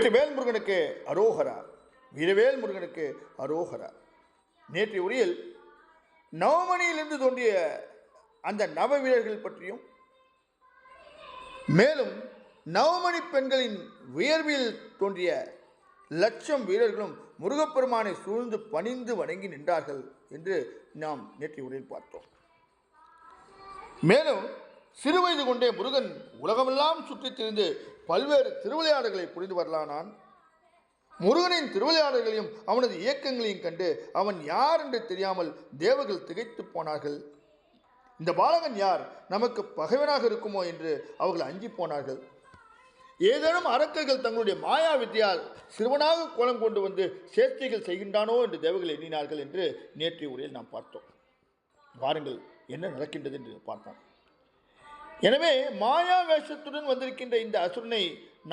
வெற்றிவேல் முருகனுக்கு அரோகரா. வீரவேல் முருகனுக்கு அரோகரா. நேற்றைய உரையில் நவமணியிலிருந்து தோன்றிய அந்த நவ வீரர்கள் பற்றியும் மேலும் நவமணி பெண்களின் உயர்வில் தோன்றிய லட்சம் வீரர்களும் முருகப்பெருமானை சூழ்ந்து பணிந்து வணங்கி நின்றார்கள் என்று நாம் நேற்றைய உரையில் பார்த்தோம். மேலும் சிறுவயது கொண்டே முருகன் உலகமெல்லாம் சுற்றித் திரிந்து பல்வேறு திருவிளையாடுகளை புரிந்து வரலானான். முருகனின் திருவிளையாடல்களையும் அவனது இயக்கங்களையும் கண்டு அவன் யார் என்று தெரியாமல் தேவர்கள் திகைத்து போனார்கள். இந்த பாலகன் யார்? நமக்கு பகைவனாக இருக்குமோ என்று அவர்கள் அஞ்சி போனார்கள். ஏதேனும் அரக்கர்கள் தங்களுடைய மாயா வித்தியால் சிறுவனாக கோலம் கொண்டு வந்து சேர்க்கைகள் செய்கின்றானோ என்று தேவர்கள் எண்ணினார்கள் என்று நேற்றைய உரையில் நாம் பார்த்தோம். வாருங்கள் என்ன நடக்கின்றது என்று பார்ப்போம். எனவே மாயா வேஷத்துடன் வந்திருக்கின்ற இந்த அசுரனை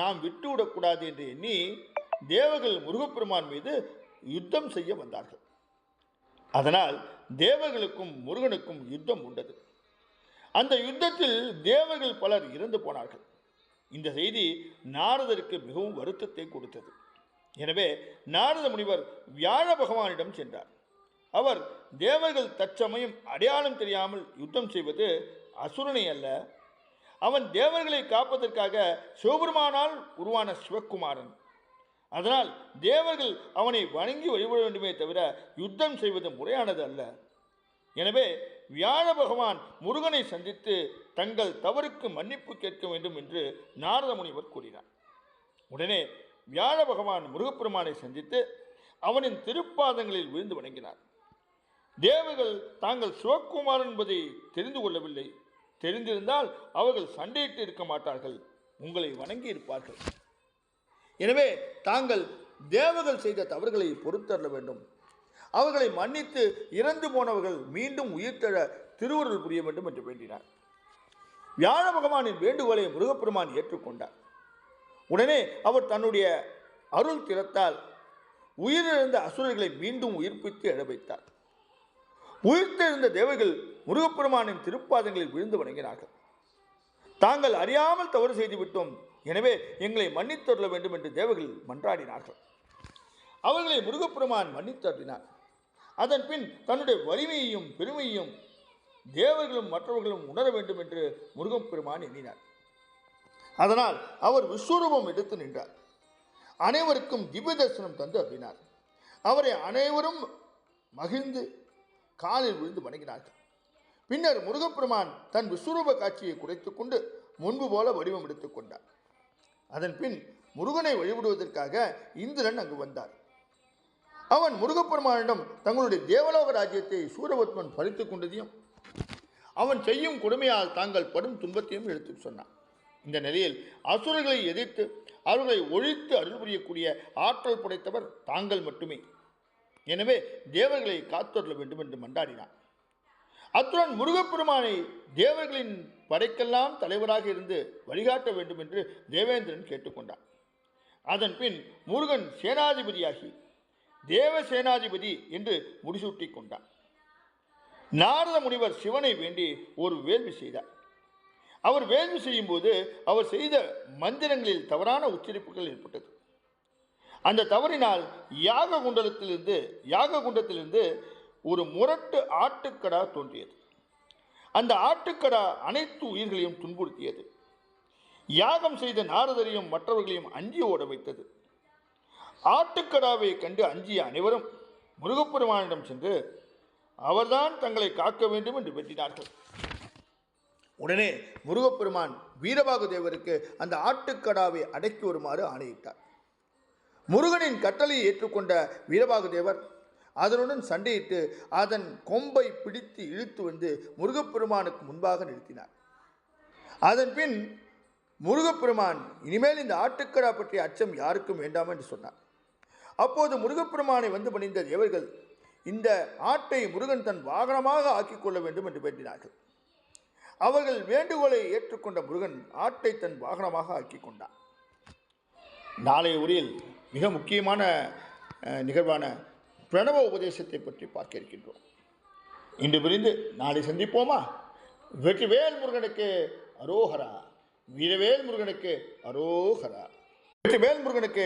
நாம் விட்டுவிடக்கூடாது என்று எண்ணி தேவர்கள் முருகப்பெருமான் மீது யுத்தம் செய்ய வந்தார்கள். அதனால் தேவர்களுக்கும் முருகனுக்கும் யுத்தம் உண்டது. அந்த யுத்தத்தில் தேவர்கள் பலர் இறந்து போனார்கள். இந்த செய்தி நாரதருக்கு மிகவும் வருத்தத்தை கொடுத்தது. எனவே நாரத முனிவர் வியாழ பகவானிடம் சென்றார். அவர் தேவர்கள் தற்சமயம் அடையாளம் தெரியாமல் யுத்தம் செய்வது அசுரனை அல்ல அவன் தேவர்களை காப்பதற்காக சிவபெருமானால் உருவான சிவகுமாரன் அதனால் தேவர்கள் அவனை வணங்கி வழிபட வேண்டுமே தவிர யுத்தம் செய்வது முறையானது அல்ல. எனவே வியாழ பகவான் முருகனை சந்தித்து தங்கள் தவறுக்கு மன்னிப்பு கேட்க வேண்டும் என்று நாரத முனிவர் கூறினார். உடனே வியாழ பகவான் முருகப்பெருமானை சந்தித்து அவனின் திருப்பாதங்களில் விழுந்து வணங்கினார். தேவர்கள் தாங்கள் சிவக்குமாரன் என்பதை தெரிந்து கொள்ளவில்லை. தெரிந்திருந்தால் அவர்கள் சண்டையிட்டு இருக்க மாட்டார்கள். உங்களை வணங்கி இருப்பார்கள். எனவே தாங்கள் தேவர்கள் செய்த தவறுகளை பொறுத்தள்ள வேண்டும். அவர்களை மன்னித்து இறந்து போனவர்கள் மீண்டும் உயிர்த்தெழ திருவருள் புரிய வேண்டும் என்று வேண்டினார். வியாழ பகவானின் வேண்டுகோளை முருகப்பெருமான் ஏற்றுக்கொண்டார். உடனே அவர் தன்னுடைய அருள் திறத்தால் உயிரிழந்த அசுரர்களை மீண்டும் உயிர்ப்பித்து எழ வைத்தார். உயிர்த்தெழுந்த தேவர்கள் முருகப்பெருமானின் திருப்பாதங்களில் விழுந்து வணங்கினார்கள். தாங்கள் அறியாமல் தவறு செய்து விட்டோம். எனவே எங்களை மன்னித்தருள வேண்டும் என்று தேவர்கள் மன்றாடினார்கள். அவர்களை முருகப்பெருமான் மன்னித்தருளினார். அதன் பின் தன்னுடைய வலிமையையும் பெருமையையும் தேவர்களும் மற்றவர்களும் உணர வேண்டும் என்று முருகப்பெருமான் எண்ணினார். அதனால் அவர் விஸ்வரூபம் எடுத்து நின்றார். அனைவருக்கும் திவ்ய தரிசனம் தந்து அருளினார். அவரை அனைவரும் மகிழ்ந்து காலில் விழுந்து வணங்கினார்கள். பின்னர் முருகப்பெருமான் தன் விஸ்வரூப காட்சியை குறைத்துக்கொண்டு முன்பு போல வடிவம் எடுத்துக் கொண்டார். அதன் பின் முருகனை வழிபடுவதற்காக இந்திரன் அங்கு வந்தார். அவன் முருகப்பெருமானிடம் தங்களுடைய தேவலோக ராஜ்யத்தை சூரபத்மன் பறித்துக் கொண்டதையும் அவன் செய்யும் கொடுமையால் தாங்கள் படும் துன்பத்தையும் எடுத்து சொன்னான். இந்த நிலையில் அசுரர்களை எதிர்த்து அவர்களை ஒழித்து அருள் புரியக்கூடிய ஆற்றல் படைத்தவர் தாங்கள் மட்டுமே. எனவே தேவர்களை காத்தொள்ள வேண்டும் என்று மன்றாடினான். அத்துடன் முருகப்பெருமானை தேவர்களின் படைக்கெல்லாம் தலைவராக இருந்து வழிகாட்ட வேண்டும் என்று தேவேந்திரன் கேட்டுக்கொண்டான். அதன் பின் முருகன் சேனாதிபதியாகி தேவ சேனாதிபதி என்று முடிசூட்டி கொண்டான். நாரத முனிவர் சிவனை வேண்டி ஒரு வேள்வி செய்தார். அவர் வேள்வி செய்யும்போது அவர் செய்த மந்திரங்களில் தவறான உச்சரிப்புகள் ஏற்பட்டது. அந்த தவறினால் யாக குண்டலத்திலிருந்து யாக குண்டத்திலிருந்து ஒரு முரட்டு ஆட்டுக்கடா தோன்றியது. அந்த ஆட்டுக்கடா அனைத்து உயிர்களையும் துன்புறுத்தியது. யாகம் செய்த நாரதரையும் மற்றவர்களையும் அஞ்சி ஓட வைத்தது. ஆட்டுக்கடாவை கண்டு அஞ்சிய அனைவரும் முருகப்பெருமானிடம் சென்று அவர்தான் தங்களை காக்க வேண்டும் என்று வேண்டினார்கள் உடனே முருகப்பெருமான் வீரபாகு தேவருக்கு அந்த ஆட்டுக்கடாவை அடக்கி வருமாறு ஆணையிட்டார். முருகனின் கட்டளையை ஏற்றுக்கொண்ட வீரபாகு தேவர் அதனுடன் சண்டையிட்டு அதன் கொம்பை பிடித்து இழுத்து வந்து முருகப்பெருமானுக்கு முன்பாக நிறுத்தினார். அதன் பின் முருகப்பெருமான் இனிமேல் இந்த ஆட்டுக்கடா பற்றிய அச்சம் யாருக்கும் வேண்டாம் என்று சொன்னார். அப்போது முருகப்பெருமானை வந்து பணிந்த தேவர்கள் இந்த ஆட்டை முருகன் தன் வாகனமாக ஆக்கிக் கொள்ள வேண்டும் என்று வேண்டினார்கள். அவர்கள் வேண்டுகோளை ஏற்றுக்கொண்ட முருகன் ஆட்டை தன் வாகனமாக ஆக்கி கொண்டான் நாளைய உரையில் மிக முக்கியமான நிகழ்வான பிரணவ உபதேசத்தை பற்றி பார்க்க இருக்கின்றோம் இன்று பிரிந்து நாளை சந்திப்போமா? வெற்றிவேல் முருகனுக்கு அரோகரா. வீரவேல் முருகனுக்கு அரோகரா. வெற்றிவேல் முருகனுக்கு